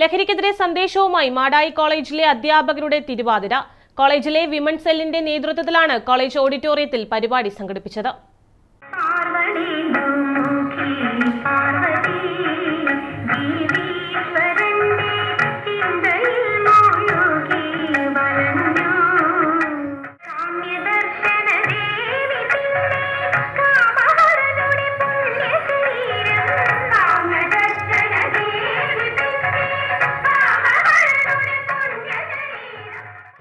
ലഹരിക്കെതിരെ സന്ദേശവുമായി മാടായി കോളേജിലെ അധ്യാപകരുടെ തിരുവാതിര. കോളേജിലെ വിമൺ സെല്ലിന്റെ നേതൃത്വത്തിലാണ് കോളേജ് ഓഡിറ്റോറിയത്തിൽ പരിപാടി സംഘടിപ്പിച്ചത്.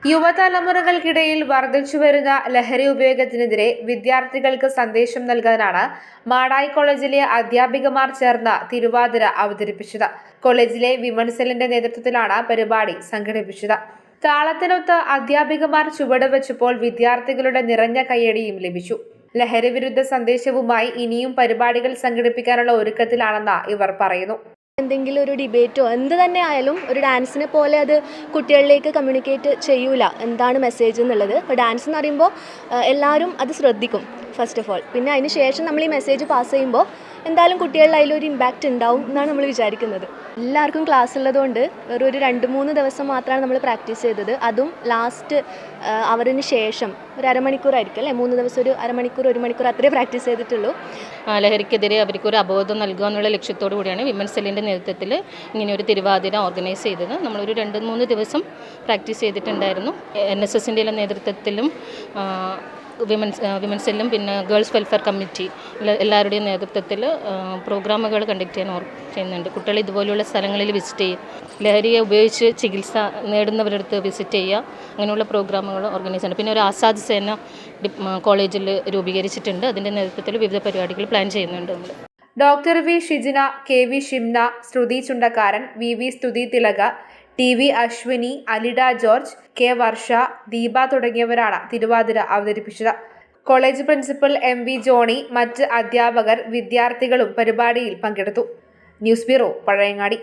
യുവതലമുറകൾക്കിടയിൽ വർദ്ധിച്ചുവരുന്ന ലഹരി ഉപയോഗത്തിനെതിരെ വിദ്യാർത്ഥികൾക്ക് സന്ദേശം നൽകാനാണ് മാടായി കോളേജിലെ അധ്യാപികമാർ ചേർന്ന തിരുവാതിര അവതരിപ്പിച്ചത്. കോളേജിലെ വിമൺസെല്ലിന്റെ നേതൃത്വത്തിലാണ് പരിപാടി സംഘടിപ്പിച്ചത്. താളത്തിനൊത്ത് അധ്യാപികമാർ ചുവടുവെച്ചപ്പോൾ വിദ്യാർത്ഥികളുടെ നിറഞ്ഞ കയ്യടിയും ലഭിച്ചു. ലഹരി വിരുദ്ധ സന്ദേശവുമായി ഇനിയും പരിപാടികൾ സംഘടിപ്പിക്കാനുള്ള ഒരുക്കത്തിലാണെന്ന് ഇവർ പറയുന്നു. എന്തെങ്കിലും ഒരു ഡിബേറ്റോ എന്ത് തന്നെ ആയാലും ഒരു ഡാൻസിനെ പോലെ അത് കുട്ടികളിലേക്ക് കമ്മ്യൂണിക്കേറ്റ് ചെയ്യൂല. എന്താണ് മെസ്സേജ് എന്നുള്ളത്. അപ്പോൾ ഡാൻസ് എന്ന് പറയുമ്പോൾ എല്ലാവരും അത് ശ്രദ്ധിക്കും ഫസ്റ്റ് ഓഫ് ഓൾ പിന്നെ അതിന് ശേഷം നമ്മൾ ഈ മെസ്സേജ് പാസ് ചെയ്യുമ്പോൾ എന്തായാലും കുട്ടികളിൽ അതിലൊരു ഇമ്പാക്റ്റ് ഉണ്ടാവും എന്നാണ് നമ്മൾ വിചാരിക്കുന്നത്. എല്ലാവർക്കും ക്ലാസ് ഉള്ളതുകൊണ്ട് വെറും ഒരു രണ്ട് മൂന്ന് ദിവസം മാത്രമാണ് നമ്മൾ പ്രാക്ടീസ് ചെയ്തത്. അതും ലാസ്റ്റ് അവറിന് ശേഷം ഒരു അരമണിക്കൂറായിരിക്കും അല്ലേ? മൂന്ന് ദിവസം ഒരു അരമണിക്കൂർ ഒരു മണിക്കൂർ അത്രേ പ്രാക്ടീസ് ചെയ്തിട്ടുള്ളൂ. ലഹരിക്കെതിരെ അവർക്ക് ഒരു അബോധം നൽകുക എന്നുള്ള ലക്ഷ്യത്തോടു കൂടിയാണ് വിമൻ സെല്ലിന്റെ നേതൃത്വത്തിൽ ഇങ്ങനെ ഒരു തിരുവാതിര ഓർഗനൈസ് ചെയ്തത്. നമ്മളൊരു രണ്ട് മൂന്ന് ദിവസം പ്രാക്ടീസ് ചെയ്തിട്ടുണ്ടായിരുന്നു. എൻ എസ് എസിന്റെ നേതൃത്വത്തിലും വിമൻസ് വിമൻസ് സെല്ലും പിന്നെ ഗേൾസ് വെൽഫെയർ കമ്മിറ്റി എല്ലാവരുടെയും നേതൃത്വത്തിൽ പ്രോഗ്രാമുകൾ കണ്ടക്ട് ചെയ്യാൻ ചെയ്യുന്നുണ്ട്. കുട്ടികൾ ഇതുപോലെയുള്ള സ്ഥലങ്ങളിൽ വിസിറ്റ് ചെയ്യുക. ലഹരിയെ ഉപയോഗിച്ച് ചികിത്സ നേടുന്നവരുടെ അടുത്ത് വിസിറ്റ് ചെയ്യുക. അങ്ങനെയുള്ള പ്രോഗ്രാമുകൾ ഓർഗനൈസ് ചെയ്യുന്നുണ്ട്. പിന്നെ ഒരു ആസാദ് സേന കോളേജിൽ രൂപീകരിച്ചിട്ടുണ്ട്. അതിന്റെ നേതൃത്വത്തിൽ വിവിധ പരിപാടികൾ പ്ലാൻ ചെയ്യുന്നുണ്ട് നമ്മൾ. Doctor V Shijina K V Shimna Sruthi Chundakkaran V V Sthuthi Thilaka T V Ashwini Alida George K Varsha Deepa തുടങ്ങിയവരാണ് തിരുവാതിര അവതരിപ്പിച്ചത്. College principal M V Johnny മറ്റ് അധ്യാപകർ വിദ്യാർത്ഥികളും പരിപാടിയിൽ പങ്കെടുത്തു. News bureau Pazhayangadi.